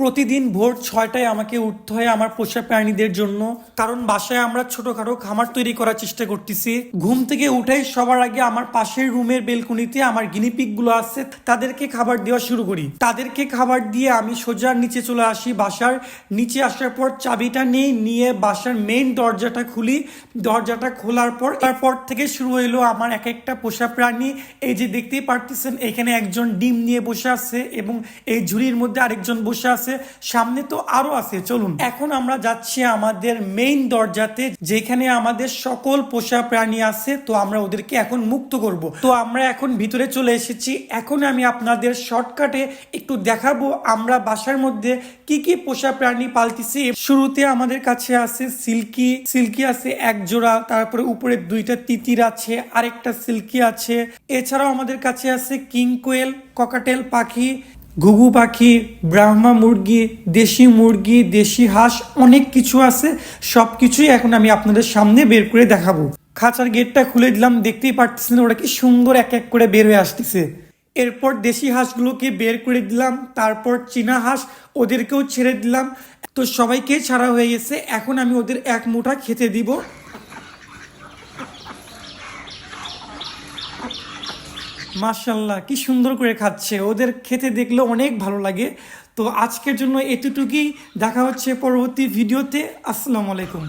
প্রতিদিন ভোর ছয়টায় আমাকে উঠতে হয় আমার পোষা প্রাণীদের জন্য। কারণ বাসায় আমরা ছোটখাটো খামার তৈরি করার চেষ্টা করতেছি। ঘুম থেকে উঠেই সবার আগে আমার পাশের রুমের বেলকুনিতে আমার গিনিপিকগুলো আছে, তাদেরকে খাবার দেওয়া শুরু করি। তাদেরকে খাবার দিয়ে আমি সোজার নিচে চলে আসি বাসার। নিচে আসার পর চাবিটা নেই, নিয়ে বাসার মেইন দরজাটা খুলি। দরজাটা খোলার পর, তারপর থেকে শুরু হইল আমার এক একটা পোষা প্রাণী। এই যে দেখতেই পারতেছেন, এখানে একজন ডিম নিয়ে বসে আছে এবং এই ঝুড়ির মধ্যে আরেকজন বসে আছে। সামনে তো আরও আছে, চলুন। এখন আমরা যাচ্ছি আমাদের মেইন দরজাতে, যেখানে আমাদের সকল পোষা প্রাণী আছে, তো আমরা ওদেরকে এখন মুক্ত করব। তো আমরা এখন ভিতরে চলে এসেছি। এখন আমি আপনাদের শর্টকাটে একটু দেখাবো, আমরা বাসার মধ্যে কি কি পোষা প্রাণী পালতেছি। শুরুতে আমাদের কাছে আছে সিল্কি সিল্কি আছে এক জোড়া, তারপরে উপরে দুইটা তিতির আছে, আরেকটা সিল্কি আছে। এছাড়াও আমাদের কাছে আছে কিং কোয়েল ককাটেল পাখি ঘুঘু পাখি, ব্রাহ্মা মুরগি, দেশি মুরগি, দেশি হাঁস, অনেক কিছু আছে। সব কিছুই এখন আমি আপনাদের সামনে বের করে দেখাবো। খাঁচার গেটটা খুলে দিলাম, দেখতেই পারতেছেন ওরা কি সুন্দর এক এক করে বের হয়ে আসতেছে। এরপর দেশি হাঁসগুলোকে বের করে দিলাম, তারপর চীনা হাঁস ওদেরকেও ছেড়ে দিলাম। তো সবাইকে ছাড়া হয়ে গেছে, এখন আমি ওদের এক মুঠা খেতে দিব। মাশাল্লাহ কি সুন্দর করে খাচ্ছে। ওদের খেতে দেখলে অনেক ভালো লাগে। তো আজকের জন্য এতটুকুই। দেখা হচ্ছে পরবর্তী ভিডিওতে। আসসালামু আলাইকুম।